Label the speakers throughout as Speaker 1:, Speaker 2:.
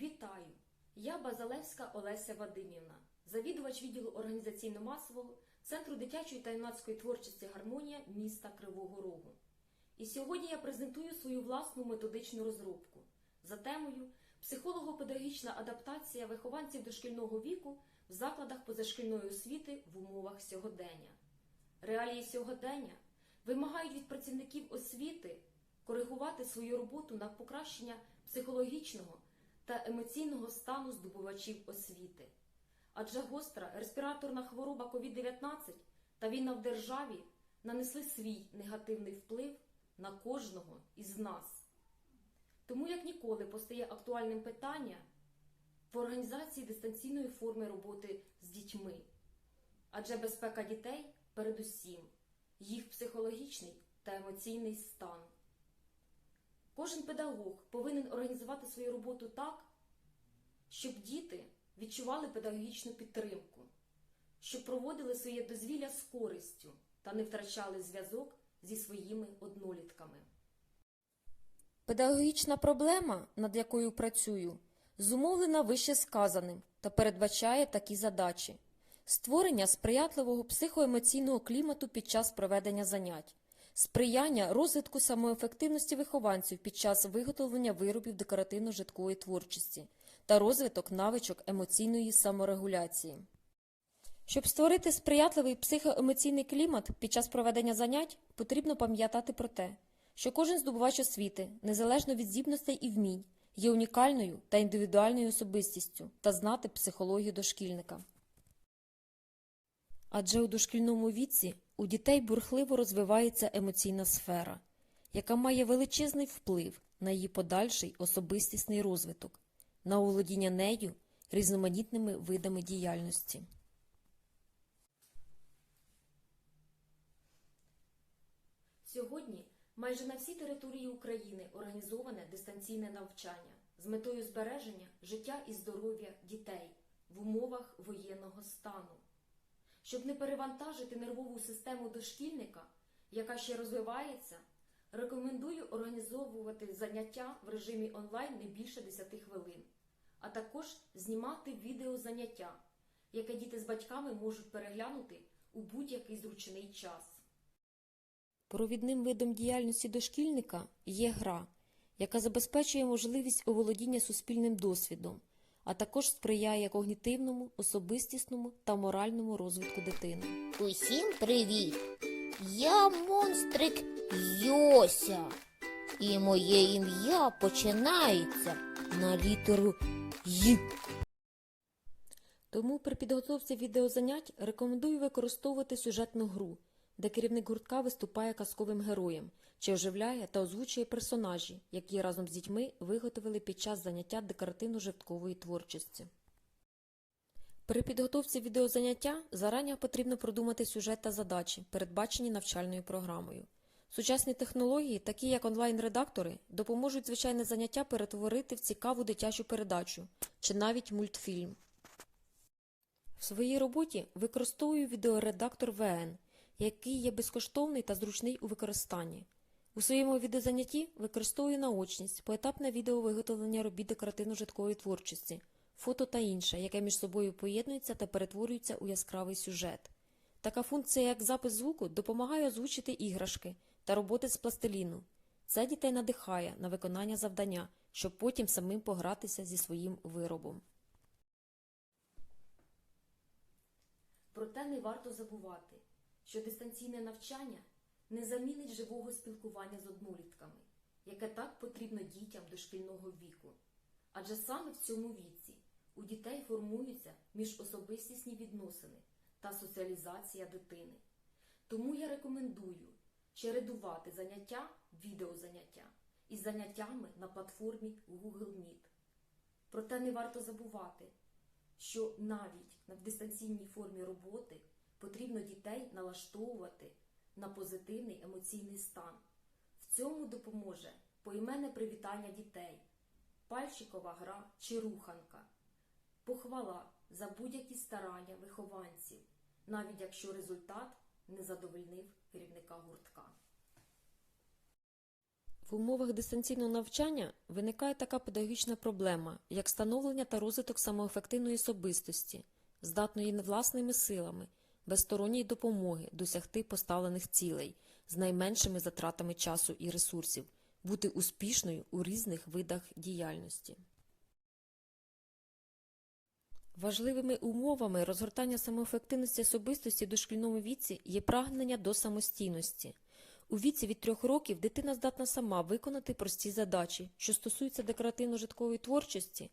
Speaker 1: Вітаю! Я Базалевська Олеся Вадимівна, завідувач відділу організаційно-масового Центру дитячої та юнацької творчості Гармонія міста Кривого Рогу. І сьогодні я презентую свою власну методичну розробку за темою Психолого-педагогічна адаптація вихованців дошкільного віку в закладах позашкільної освіти в умовах сьогодення. Реалії сьогодення вимагають від працівників освіти коригувати свою роботу на покращення психологічного та емоційного стану здобувачів освіти. Адже гостра респіраторна хвороба COVID-19 та війна в державі нанесли свій негативний вплив на кожного із нас. Тому як ніколи постає актуальним питання в організації дистанційної форми роботи з дітьми. Адже безпека дітей передусім їх психологічний та емоційний стан. Кожен педагог повинен організувати свою роботу так, щоб діти відчували педагогічну підтримку, щоб проводили своє дозвілля з користю та не втрачали зв'язок зі своїми однолітками. Педагогічна проблема, над якою працюю, зумовлена вище сказаним та передбачає такі задачі: створення сприятливого психоемоційного клімату під час проведення занять, сприяння розвитку самоефективності вихованців під час виготовлення виробів декоративно-житкової творчості та розвиток навичок емоційної саморегуляції. Щоб створити сприятливий психоемоційний клімат під час проведення занять, потрібно пам'ятати про те, що кожен здобувач освіти, незалежно від здібностей і вмінь, є унікальною та індивідуальною особистістю та знати психологію дошкільника. Адже у дошкільному віці у дітей бурхливо розвивається емоційна сфера, яка має величезний вплив на її подальший особистісний розвиток, на володіння нею різноманітними видами діяльності. Сьогодні майже на всій території України організоване дистанційне навчання з метою збереження життя і здоров'я дітей в умовах воєнного стану. Щоб не перевантажити нервову систему дошкільника, яка ще розвивається, рекомендую організовувати заняття в режимі онлайн не більше 10 хвилин, а також знімати відеозаняття, яке діти з батьками можуть переглянути у будь-який зручний час. Провідним видом діяльності дошкільника є гра, яка забезпечує можливість оволодіння суспільним досвідом, а також сприяє когнітивному, особистісному та моральному розвитку дитини.
Speaker 2: Усім привіт! Я монстрик Йося. І моє ім'я починається на літеру Й.
Speaker 1: Тому при підготовці відеозанять рекомендую використовувати сюжетну гру, де керівник гуртка виступає казковим героєм чи оживляє та озвучує персонажі, які разом з дітьми виготовили під час заняття декоративно-житкової творчості. При підготовці відеозаняття зарані потрібно продумати сюжет та задачі, передбачені навчальною програмою. Сучасні технології, такі як онлайн-редактори, допоможуть звичайне заняття перетворити в цікаву дитячу передачу чи навіть мультфільм. В своїй роботі використовую відеоредактор VN, який є безкоштовний та зручний у використанні. У своєму відеозанятті використовую наочність, поетапне відеовиготовлення робіт декоративно-житкової творчості, фото та інше, яке між собою поєднується та перетворюється у яскравий сюжет. Така функція, як запис звуку, допомагає озвучити іграшки та роботи з пластиліну. Це дітей надихає на виконання завдання, щоб потім самим погратися зі своїм виробом. Проте не варто забувати, що дистанційне навчання не замінить живого спілкування з однолітками, яке так потрібно дітям дошкільного віку. Адже саме в цьому віці у дітей формуються міжособистісні відносини та соціалізація дитини. Тому я рекомендую чередувати заняття, відеозаняття із заняттями на платформі Google Meet. Проте не варто забувати, що навіть на дистанційній формі роботи потрібно дітей налаштовувати на позитивний емоційний стан. В цьому допоможе поіменне привітання дітей, пальчикова гра чи руханка, похвала за будь-які старання вихованців, навіть якщо результат не задовольнив керівника гуртка. В умовах дистанційного навчання виникає така педагогічна проблема, як становлення та розвиток самоефективної особистості, здатної власними силами, без сторонньої допомоги досягти поставлених цілей з найменшими затратами часу і ресурсів, бути успішною у різних видах діяльності. Важливими умовами розгортання самоефективності особистості в дошкільному віці є прагнення до самостійності. У віці від трьох років дитина здатна сама виконати прості задачі, що стосуються декоративно-житкової творчості,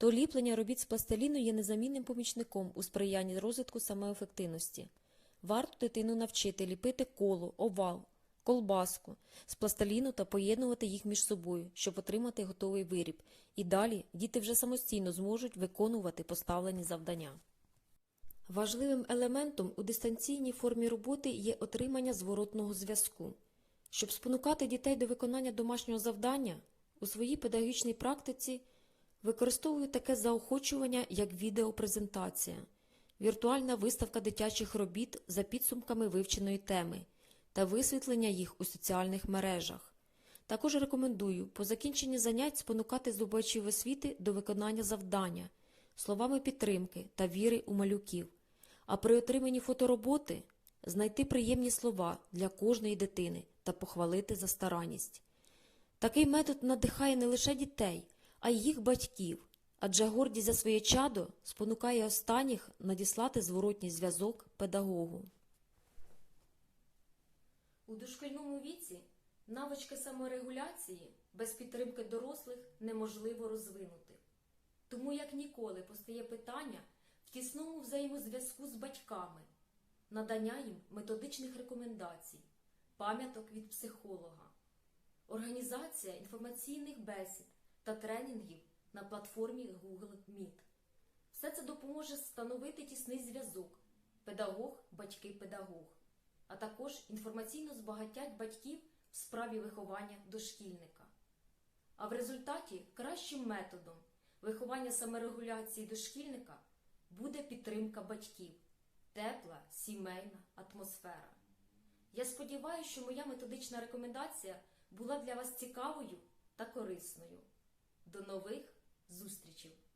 Speaker 1: то ліплення робіт з пластиліну є незамінним помічником у сприянні розвитку самоефективності. Варто дитину навчити ліпити коло, овал, колбаску з пластиліну та поєднувати їх між собою, щоб отримати готовий виріб. І далі діти вже самостійно зможуть виконувати поставлені завдання. Важливим елементом у дистанційній формі роботи є отримання зворотного зв'язку. Щоб спонукати дітей до виконання домашнього завдання, у своїй педагогічній практиці використовую таке заохочування, як відеопрезентація, віртуальна виставка дитячих робіт за підсумками вивченої теми та висвітлення їх у соціальних мережах. Також рекомендую по закінченні занять спонукати здобувачів освіти до виконання завдання, словами підтримки та віри у малюків, а при отриманні фотороботи знайти приємні слова для кожної дитини та похвалити за старанність. Такий метод надихає не лише дітей, а й їх батьків, адже гордість за своє чадо спонукає останніх надіслати зворотній зв'язок педагогу. У дошкільному віці навички саморегуляції без підтримки дорослих неможливо розвинути. Тому як ніколи постає питання в тісному взаємозв'язку з батьками, надання їм методичних рекомендацій, пам'яток від психолога, організація інформаційних бесід та тренінгів на платформі Google Meet. Все це допоможе встановити тісний зв'язок педагог, батьки, педагог, а також інформаційно збагатять батьків в справі виховання дошкільника. А в результаті кращим методом виховання саморегуляції дошкільника буде підтримка батьків, тепла сімейна атмосфера. Я сподіваюся, що моя методична рекомендація була для вас цікавою та корисною. До нових зустрічей!